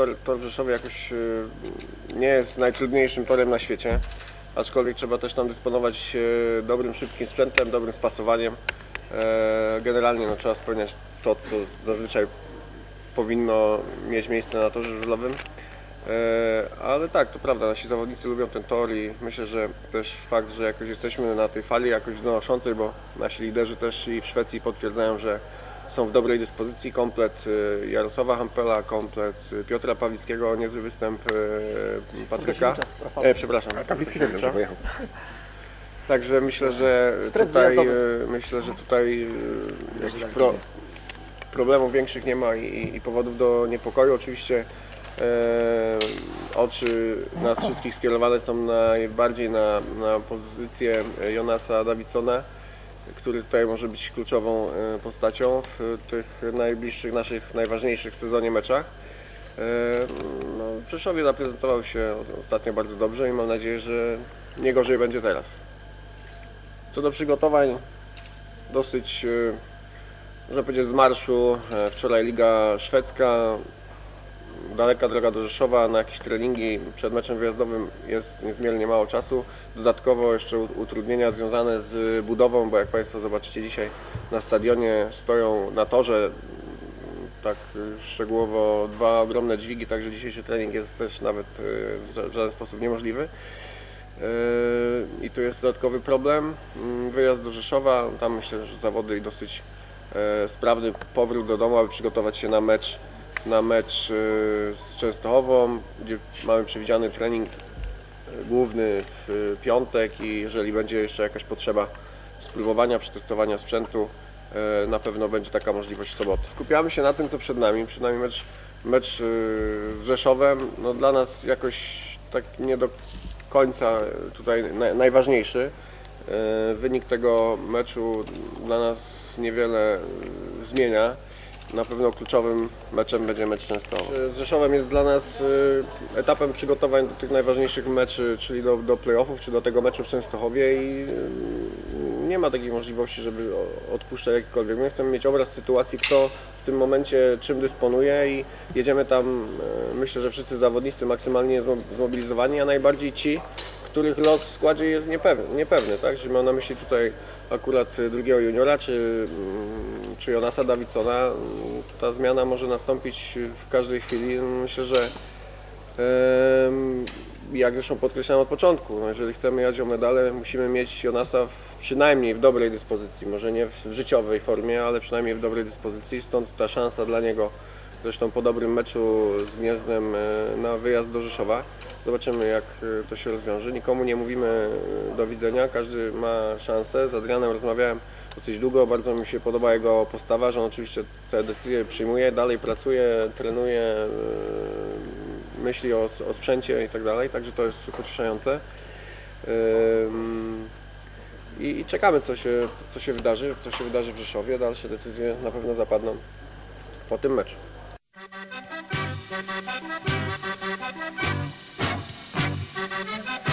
tor, tor w Rzeszowie jakoś y, nie jest najtrudniejszym torem na świecie, aczkolwiek trzeba też tam dysponować y, dobrym, szybkim sprzętem, dobrym spasowaniem. E, Generalnie no, trzeba spełniać to, co zazwyczaj powinno mieć miejsce na torze żużlowym. E, Ale tak, to prawda, nasi zawodnicy lubią ten tor i myślę, że też fakt, że jakoś jesteśmy na tej fali jakoś wznoszącej, bo nasi liderzy też i w Szwecji potwierdzają, że są w dobrej dyspozycji. Komplet e, Jarosława Hampela, komplet e, Piotra Pawlickiego, niezły występ e, Patryka. E, przepraszam. Kawicki też dobrze pojechał. Także myślę, że tutaj, myślę, że tutaj jakichś pro, problemów większych nie ma i, i powodów do niepokoju. Oczywiście e, oczy nas wszystkich skierowane są najbardziej na, na pozycję Jonasa Davidsona, który tutaj może być kluczową e, postacią w tych najbliższych, naszych najważniejszych w sezonie meczach. E, No, Rzeszowie zaprezentował się ostatnio bardzo dobrze i mam nadzieję, że nie gorzej będzie teraz. Co do przygotowań, dosyć, e, można powiedzieć, z marszu. Wczoraj Liga Szwedzka, daleka droga do Rzeszowa na jakieś treningi przed meczem wyjazdowym jest niezmiernie mało czasu. Dodatkowo jeszcze utrudnienia związane z budową, bo jak Państwo zobaczycie dzisiaj na stadionie stoją na torze mm, tak y, szczegółowo dwa ogromne dźwigi, także dzisiejszy trening jest też nawet y, w ża- w żaden sposób niemożliwy. Yy, I tu jest dodatkowy problem. Yy, Wyjazd do Rzeszowa, tam myślę, że zawody i dosyć sprawny powrót do domu, aby przygotować się na mecz, na mecz e, z Częstochową, gdzie mamy przewidziany trening e, główny w e, piątek i jeżeli będzie jeszcze jakaś potrzeba spróbowania, przetestowania sprzętu, na pewno będzie taka możliwość w sobotę. Skupiamy się na tym, co przed nami. Przed nami mecz, mecz z Rzeszowem. No, dla nas jakoś tak nie do końca tutaj naj, najważniejszy. Wynik tego meczu dla nas niewiele zmienia. Na pewno kluczowym meczem będzie mecz Częstochowa. Z Rzeszowem jest dla nas e, etapem przygotowań do tych najważniejszych meczy, czyli do, do playoffów, czy do tego meczu w Częstochowie i e, nie ma takiej możliwości, żeby odpuszczać jakikolwiek. My chcemy mieć obraz sytuacji, kto w tym momencie czym dysponuje i jedziemy tam, e, myślę, że wszyscy zawodnicy maksymalnie zmo- zmobilizowani, a najbardziej ci, których los w składzie jest niepewny, niepewny tak? Czyli mam na myśli tutaj akurat drugiego juniora, czy, mm, czy Jonasa Davidsona. Mm, Ta zmiana może nastąpić w każdej chwili. Myślę, że jak zresztą podkreślałem od początku, no jeżeli chcemy jechać o medale, musimy mieć Jonasa w, przynajmniej w dobrej dyspozycji, może nie w życiowej formie, ale przynajmniej w dobrej dyspozycji, stąd ta szansa dla niego, zresztą po dobrym meczu z Gniezdem e, na wyjazd do Rzeszowa. Zobaczymy jak e, to się rozwiąże. Nikomu nie mówimy e, do widzenia, każdy ma szansę. Z Adrianem rozmawiałem dosyć długo, bardzo mi się podoba jego postawa, że on oczywiście te decyzje przyjmuje, dalej pracuje, trenuje, myśli o, o sprzęcie i tak dalej, także to jest pocieszające. I, I czekamy co się, co się wydarzy, co się wydarzy w Rzeszowie. Dalsze decyzje na pewno zapadną po tym meczu. Thank you.